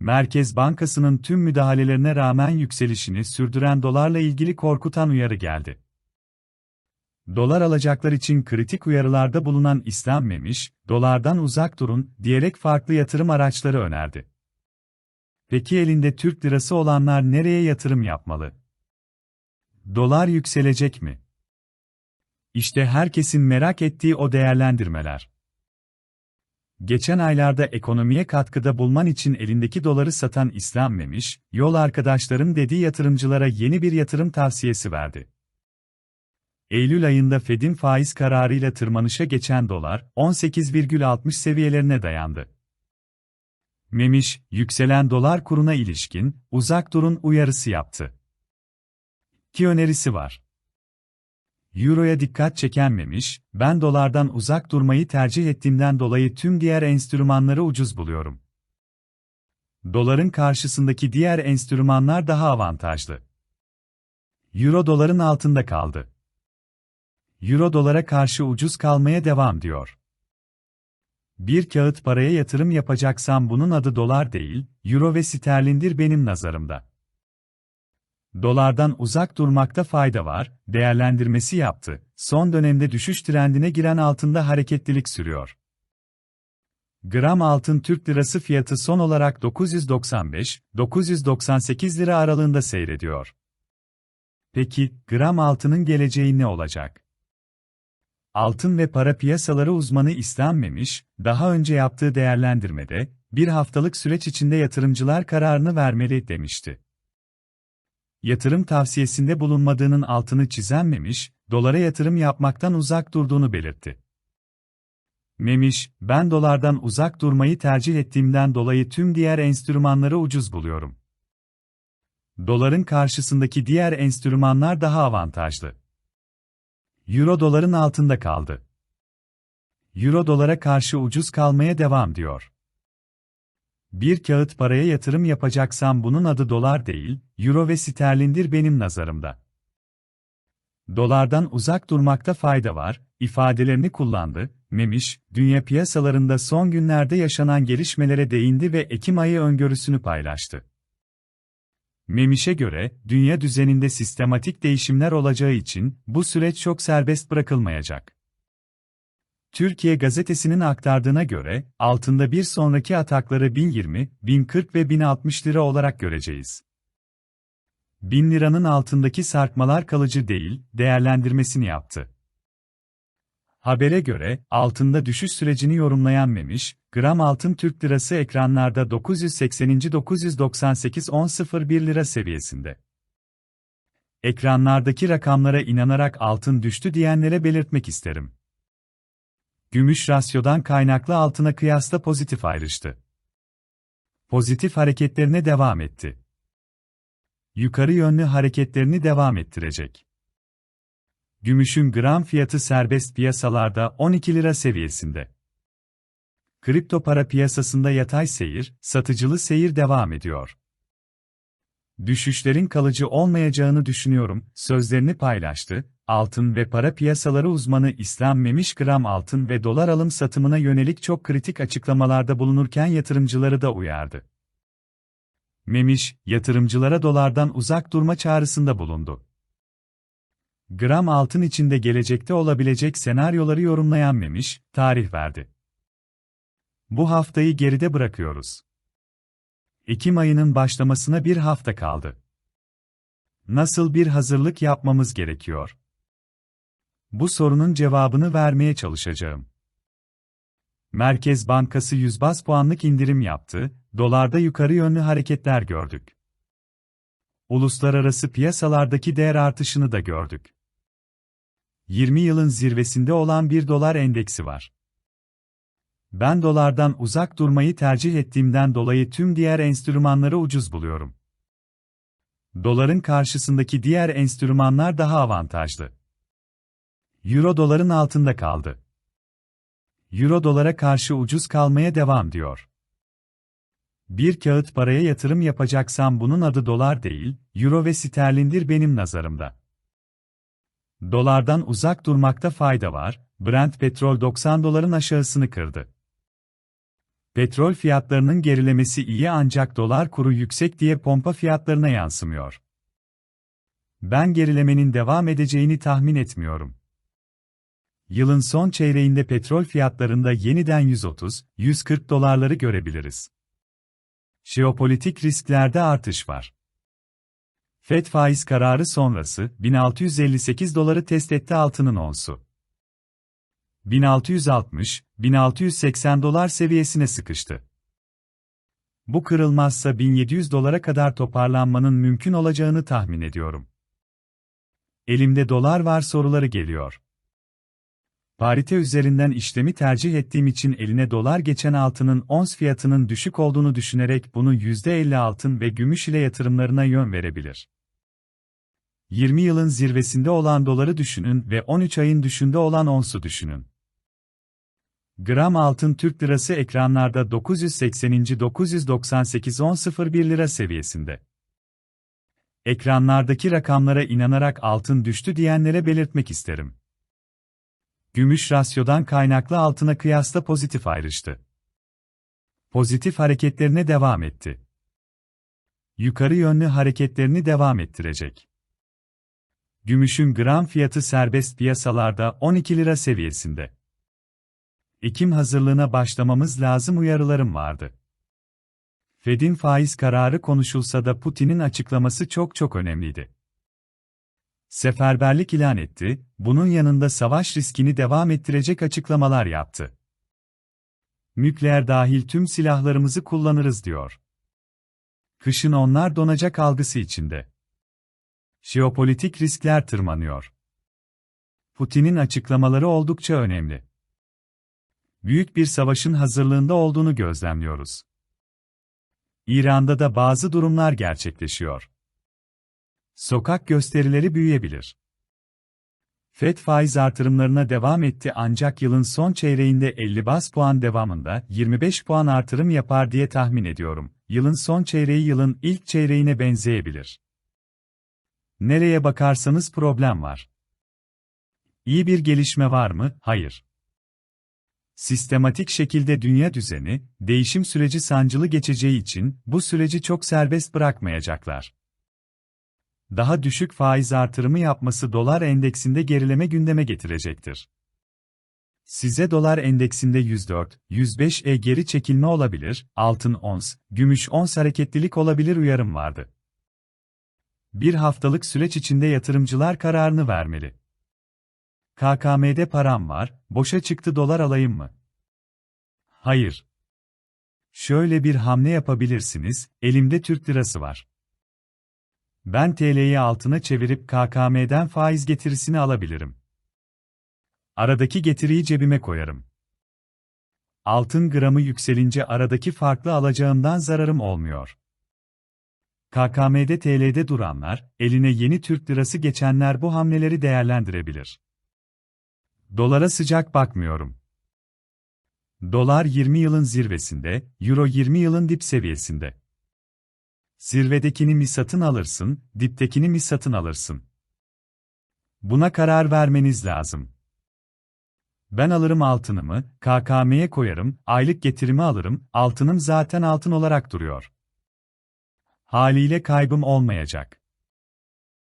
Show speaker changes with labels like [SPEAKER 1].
[SPEAKER 1] Merkez Bankası'nın tüm müdahalelerine rağmen yükselişini sürdüren dolarla ilgili korkutan uyarı geldi. Dolar alacaklar için kritik uyarılarda bulunan İslam Memiş, dolardan uzak durun diyerek farklı yatırım araçları önerdi. Peki elinde Türk lirası olanlar nereye yatırım yapmalı? Dolar yükselecek mi? İşte herkesin merak ettiği o değerlendirmeler. Geçen aylarda ekonomiye katkıda bulman için elindeki doları satan İslam Memiş, yol arkadaşlarım dediği yatırımcılara yeni bir yatırım tavsiyesi verdi. Eylül ayında Fed'in faiz kararıyla tırmanışa geçen dolar, 18,60 seviyelerine dayandı. Memiş, yükselen dolar kuruna ilişkin, uzak durun uyarısı yaptı. Ki önerisi var. Euro'ya dikkat çekenmemiş, ben dolardan uzak durmayı tercih ettiğimden dolayı tüm diğer enstrümanları ucuz buluyorum. Doların karşısındaki diğer enstrümanlar daha avantajlı. Euro doların altında kaldı. Euro dolara karşı ucuz kalmaya devam diyor. Bir kağıt paraya yatırım yapacaksam bunun adı dolar değil, euro ve sterlindir benim nazarımda. Dolardan uzak durmakta fayda var, değerlendirmesi yaptı. Son dönemde düşüş trendine giren altında hareketlilik sürüyor. Gram altın Türk lirası fiyatı son olarak 995-998 lira aralığında seyrediyor. Peki, gram altının geleceği ne olacak? Altın ve para piyasaları uzmanı istenmemiş, daha önce yaptığı değerlendirmede, bir haftalık süreç içinde yatırımcılar kararını vermeli demişti. Yatırım tavsiyesinde bulunmadığının altını çizenmemiş, dolara yatırım yapmaktan uzak durduğunu belirtti. Memiş, ben dolardan uzak durmayı tercih ettiğimden dolayı tüm diğer enstrümanları ucuz buluyorum. Doların karşısındaki diğer enstrümanlar daha avantajlı. Euro doların altında kaldı. Euro dolara karşı ucuz kalmaya devam diyor. Bir kağıt paraya yatırım yapacaksam bunun adı dolar değil, euro ve sterlindir benim nazarımda. Dolardan uzak durmakta fayda var, ifadelerini kullandı, Memiş, dünya piyasalarında son günlerde yaşanan gelişmelere değindi ve Ekim ayı öngörüsünü paylaştı. Memiş'e göre, dünya düzeninde sistematik değişimler olacağı için bu süreç çok serbest bırakılmayacak. Türkiye gazetesinin aktardığına göre, altında bir sonraki atakları 1020, 1040 ve 1060 lira olarak göreceğiz. 1000 liranın altındaki sarkmalar kalıcı değil, değerlendirmesini yaptı. Habere göre, altında düşüş sürecini yorumlayan Memiş, gram altın Türk lirası ekranlarda 980-998-10.01 lira seviyesinde. Ekranlardaki rakamlara inanarak altın düştü diyenlere belirtmek isterim. Gümüş rasyodan kaynaklı altına kıyasla pozitif ayrıştı. Pozitif hareketlerine devam etti. Yukarı yönlü hareketlerini devam ettirecek. Gümüşün gram fiyatı serbest piyasalarda 12 lira seviyesinde. Kripto para piyasasında yatay seyir, satıcılı seyir devam ediyor. Düşüşlerin kalıcı olmayacağını düşünüyorum, sözlerini paylaştı. Altın ve para piyasaları uzmanı İslam Memiş gram altın ve dolar alım satımına yönelik çok kritik açıklamalarda bulunurken yatırımcıları da uyardı. Memiş, yatırımcılara dolardan uzak durma çağrısında bulundu. Gram altın içinde gelecekte olabilecek senaryoları yorumlayan Memiş, tarih verdi. Bu haftayı geride bırakıyoruz. Ekim ayının başlamasına bir hafta kaldı. Nasıl bir hazırlık yapmamız gerekiyor? Bu sorunun cevabını vermeye çalışacağım. Merkez Bankası 100 bas puanlık indirim yaptı, dolarda yukarı yönlü hareketler gördük. Uluslararası piyasalardaki değer artışını da gördük. 20 yılın zirvesinde olan bir dolar endeksi var. Ben dolardan uzak durmayı tercih ettiğimden dolayı tüm diğer enstrümanları ucuz buluyorum. Doların karşısındaki diğer enstrümanlar daha avantajlı. Euro doların altında kaldı. Euro dolara karşı ucuz kalmaya devam diyor. Bir kağıt paraya yatırım yapacaksam bunun adı dolar değil, euro ve sterlindir benim nazarımda. Dolardan uzak durmakta fayda var, Brent petrol 90 doların aşağısını kırdı. Petrol fiyatlarının gerilemesi iyi ancak dolar kuru yüksek diye pompa fiyatlarına yansımıyor. Ben gerilemenin devam edeceğini tahmin etmiyorum. Yılın son çeyreğinde petrol fiyatlarında yeniden 130-140 dolarları görebiliriz. Jeopolitik risklerde artış var. FED faiz kararı sonrası 1658 doları test etti altının onsu. 1660-1680 dolar seviyesine sıkıştı. Bu kırılmazsa 1700 dolara kadar toparlanmanın mümkün olacağını tahmin ediyorum. Elimde dolar var soruları geliyor. Parite üzerinden işlemi tercih ettiğim için eline dolar geçen altının ons fiyatının düşük olduğunu düşünerek bunu %50 altın ve gümüş ile yatırımlarına yön verebilir. 20 yılın zirvesinde olan doları düşünün ve 13 ayın düşünde olan onsu düşünün. Gram altın Türk lirası ekranlarda 980. 998 1001 lira seviyesinde. Ekranlardaki rakamlara inanarak altın düştü diyenlere belirtmek isterim. Gümüş rasyodan kaynaklı altına kıyasla pozitif ayrıştı. Pozitif hareketlerine devam etti. Yukarı yönlü hareketlerini devam ettirecek. Gümüşün gram fiyatı serbest piyasalarda 12 lira seviyesinde. Ekim hazırlığına başlamamız lazım uyarılarım vardı. Fed'in faiz kararı konuşulsa da Putin'in açıklaması çok çok önemliydi. Seferberlik ilan etti, bunun yanında savaş riskini devam ettirecek açıklamalar yaptı. Nükleer dahil tüm silahlarımızı kullanırız diyor. Kışın onlar donacak algısı içinde. Jeopolitik riskler tırmanıyor. Putin'in açıklamaları oldukça önemli. Büyük bir savaşın hazırlığında olduğunu gözlemliyoruz. İran'da da bazı durumlar gerçekleşiyor. Sokak gösterileri büyüyebilir. FED faiz artırımlarına devam etti ancak yılın son çeyreğinde 50 bas puan devamında 25 puan artırım yapar diye tahmin ediyorum. Yılın son çeyreği yılın ilk çeyreğine benzeyebilir. Nereye bakarsanız problem var. İyi bir gelişme var mı? Hayır. Sistematik şekilde dünya düzeni, değişim süreci sancılı geçeceği için bu süreci çok serbest bırakmayacaklar. Daha düşük faiz artırımı yapması dolar endeksinde gerileme gündeme getirecektir. Size dolar endeksinde 104, 105 e geri çekilme olabilir, altın ons, gümüş ons hareketlilik olabilir uyarım vardı. Bir haftalık süreç içinde yatırımcılar kararını vermeli. KKM'de param var, boşa çıktı dolar alayım mı? Hayır. Şöyle bir hamle yapabilirsiniz, elimde Türk lirası var. Ben TL'yi altına çevirip KKM'den faiz getirisini alabilirim. Aradaki getiriyi cebime koyarım. Altın gramı yükselince aradaki farklı alacağımdan zararım olmuyor. KKM'de TL'de duranlar, eline yeni Türk lirası geçenler bu hamleleri değerlendirebilir. Dolara sıcak bakmıyorum. Dolar 20 yılın zirvesinde, Euro 20 yılın dip seviyesinde. Zirvedekini mi satın alırsın, diptekini mi satın alırsın? Buna karar vermeniz lazım. Ben alırım altınımı, KKM'ye koyarım, aylık getirimi alırım, altınım zaten altın olarak duruyor. Haliyle kaybım olmayacak.